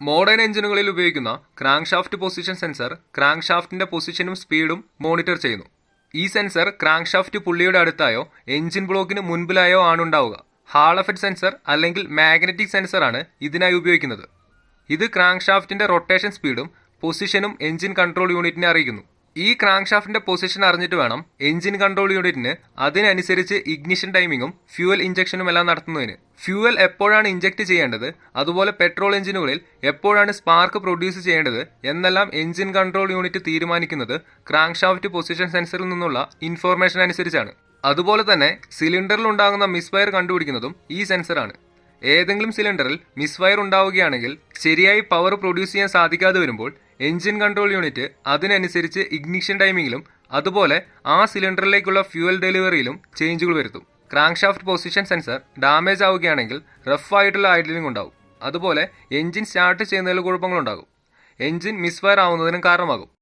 Modern എഞ്ചിനുകളിൽ ഉപയോഗിക്കുന്ന crank shaft position sensor crank ഷാഫ്റ്റിന്റെ പൊസിഷനും സ്പീഡും മോണിറ്റർ ചെയ്യുന്നു. ഈ സെൻസർ ക്രാങ്ക് ഷാഫ്റ്റ് പുള്ളിയുടെ അടുത്തായോ എഞ്ചിൻ ബ്ലോക്കിന് മുൻപിലായോ ആണ് ഉണ്ടാവുക ഹാൾ എഫക്ട് സെൻസർ അല്ലെങ്കിൽ മാഗ്നറ്റിക് സെൻസർ ആണ് ഇതിനായി ഉപയോഗിക്കുന്നത്. ഇത് ക്രാങ്ക് ഷാഫ്റ്റിന്റെ റൊട്ടേഷൻ സ്പീഡും പൊസിഷനും എഞ്ചിൻ കൺട്രോൾ യൂണിറ്റിനെ അറിയിക്കുന്നു. ഈ ക്രാങ്ക് ഷാഫ്റ്റിന്റെ പൊസിഷൻ അറിഞ്ഞിട്ട് വേണം എഞ്ചിൻ കൺട്രോൾ യൂണിറ്റിന് അതിനനുസരിച്ച് ഇഗ്നിഷൻ ടൈമിങ്ങും ഫ്യൂവൽ ഇഞ്ചക്ഷനും എല്ലാം നടത്തുന്നതിന്. ഫ്യൂവൽ എപ്പോഴാണ് ഇഞ്ചക്ട് ചെയ്യേണ്ടത്? അതുപോലെ പെട്രോൾ എഞ്ചിനുകളിൽ എപ്പോഴാണ് സ്പാർക്ക് പ്രൊഡ്യൂസ് ചെയ്യേണ്ടത്? എന്നെല്ലാം എഞ്ചിൻ കൺട്രോൾ യൂണിറ്റ് തീരുമാനിക്കുന്നത് ക്രാങ്ക് ഷാഫ്റ്റ് പൊസിഷൻ സെൻസറിൽ നിന്നുള്ള ഇൻഫോർമേഷൻ അനുസരിച്ചാണ് അതുപോലെ തന്നെ സിലിണ്ടറിൽ ഉണ്ടാകുന്ന മിസ്ഫയർ കണ്ടുപിടിക്കുന്നതും ഈ സെൻസറാണ്. ഏതെങ്കിലും സിലിണ്ടറിൽ മിസ്ഫയർ ഉണ്ടാവുകയാണെങ്കിൽ ശരിയായി പവർ പ്രൊഡ്യൂസ് ചെയ്യാൻ സാധിക്കാതെ വരുമ്പോൾ എഞ്ചിൻ കൺട്രോൾ യൂണിറ്റ് അതിനനുസരിച്ച് ഇഗ്നിഷൻ ടൈമിങ്ങിലും അതുപോലെ ആ സിലിണ്ടറിലേക്കുള്ള ഫ്യൂവൽ ഡെലിവറിയിലും ചേഞ്ചുകൾ വരുത്തും. Crank shaft position sensor damage ആവുകയാണെങ്കിൽ റഫ് ആയിട്ടുള്ള ഐഡലിംഗ് ഉണ്ടാവും. അതുപോലെ എഞ്ചിൻ സ്റ്റാർട്ട് ചെയ്യുന്നതിൽ കുഴപ്പങ്ങളുണ്ടാകും. എഞ്ചിൻ മിസ്ഫയർ ആവുന്നതിനും കാരണമാകും.